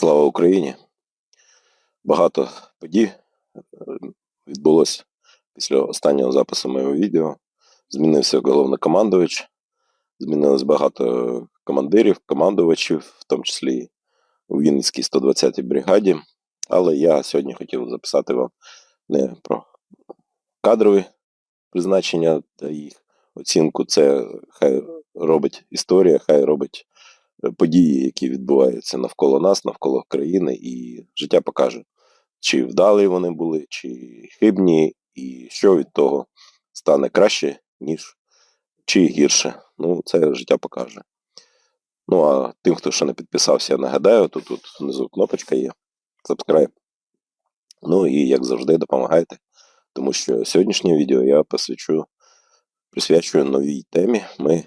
Слава Україні! Багато подій е, відбулося після останнього запису моєго відео. Змінився головнокомандувач, змінилось багато командирів, командувачів, в тому числі у Вінницькій 120-й бригаді. Але я сьогодні хотів записати вам не про кадрові призначення та їх оцінку. Це хай робить історія, хай робить події, які відбуваються навколо нас, навколо країни, і життя покаже, чи вдалі вони були, чи хибні, і що від того стане краще, ніж чи гірше. Ну, це життя покаже. Ну, а тим, хто ще не підписався, я нагадаю, то тут внизу кнопочка є. Subscribe. Ну і як завжди, допомагайте. Тому що сьогоднішнє відео я посвячу, присвячую новій темі. Ми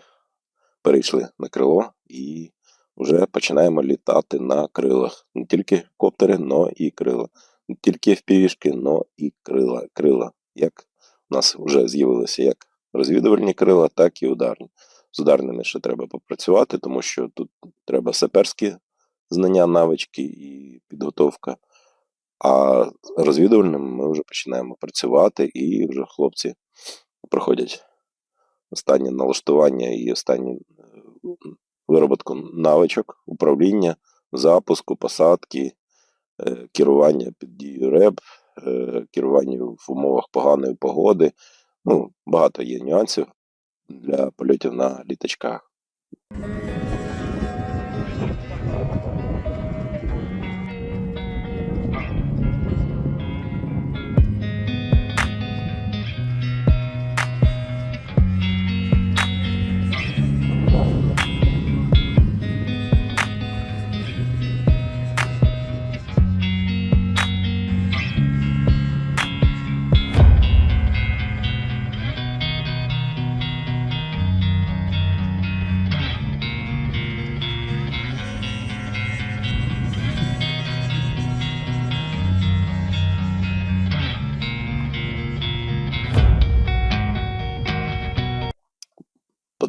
перейшли на крило і вже починаємо літати на крилах. Не тільки коптери, но і крила. Не тільки впівішки, но і крила. Крила. Як у нас вже з'явилися як розвідувальні крила, так і ударні. З ударними ще треба попрацювати, тому що тут треба саперські знання, навички і підготовка. А розвідувальними ми вже починаємо працювати, і вже хлопці проходять останнє налаштування і останні вироботку навичок, управління, запуску, посадки, е, керування під дією РЕБ, е, керування в умовах поганої погоди. Ну, багато є нюансів для польотів на літачках.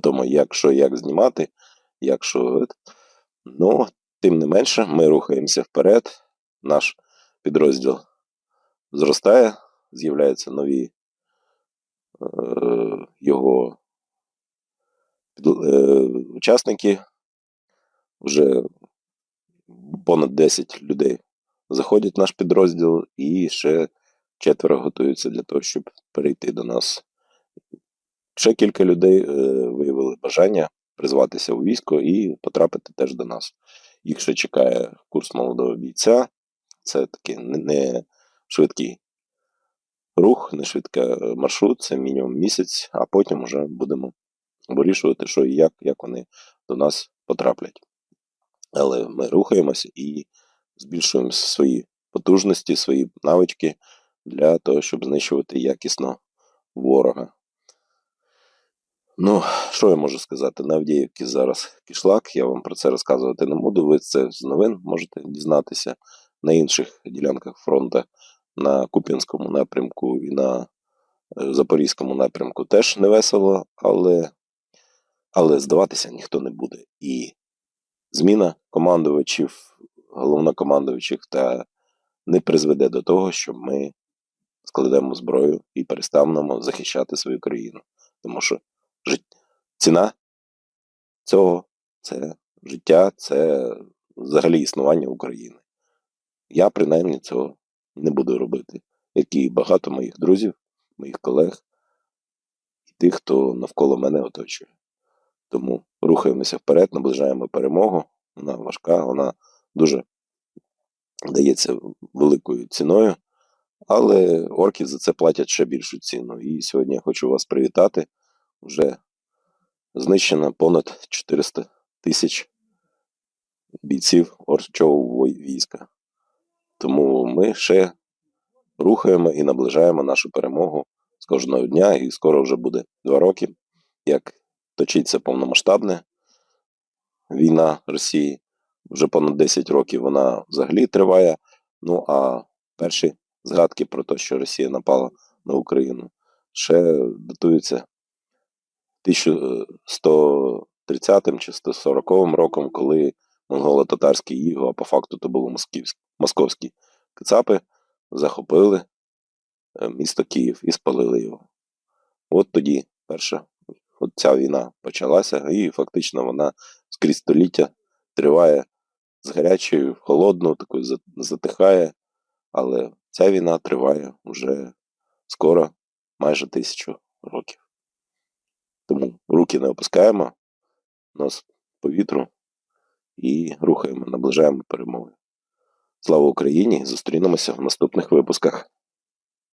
Тому, як що як знімати, як що. Ну, тим не менше, ми рухаємося вперед. Наш підрозділ зростає, з'являються нові е, його е, учасники. Вже понад 10 людей заходять в наш підрозділ, і ще четверо готуються для того, щоб перейти до нас Ще кілька людей е, виявили бажання призватися у військо і потрапити теж до нас. Їх ще чекає курс молодого бійця. Це такий не, швидкий рух, не швидкий маршрут, це мінімум місяць, а потім вже будемо вирішувати, що і як, як вони до нас потраплять. Але ми рухаємося і збільшуємо свої потужності, свої навички для того, щоб знищувати якісно ворога. Ну, що я можу сказати? На Авдіївці зараз кишлак, я вам про це розказувати не буду. Ви це з новин можете дізнатися на інших ділянках фронту, на Куп'янському напрямку і на е, Запорізькому напрямку теж не весело, але, але здаватися ніхто не буде. І зміна командувачів, головнокомандувачів та не призведе до того, що ми складемо зброю і перестанемо захищати свою країну. Тому що ціна цього це життя, це взагалі існування України. Я принаймні цього не буду робити, як і багато моїх друзів, моїх колег і тих, хто навколо мене оточує. Тому рухаємося вперед, наближаємо перемогу. Вона важка, вона дуже дається великою ціною, але орки за це платять ще більшу ціну. І сьогодні я хочу вас привітати вже знищено понад 400 тисяч бійців орчового війська. Тому ми ще рухаємо і наближаємо нашу перемогу з кожного дня, і скоро вже буде два роки, як точиться повномасштабна війна Росії. Вже понад 10 років вона взагалі триває. Ну а перші згадки про те, що Росія напала на Україну, ще датуються 1130 чи 140 роком, коли монголо-татарські іго, а по факту то були московські кацапи, захопили е, місто Київ і спалили його. От тоді перша от ця війна почалася, і фактично вона скрізь століття триває з гарячою, в такою затихає, але ця війна триває вже скоро майже тисячу років. Тому руки не опускаємо, нос повітру і рухаємо, наближаємо перемоги. Слава Україні! Зустрінемося в наступних випусках.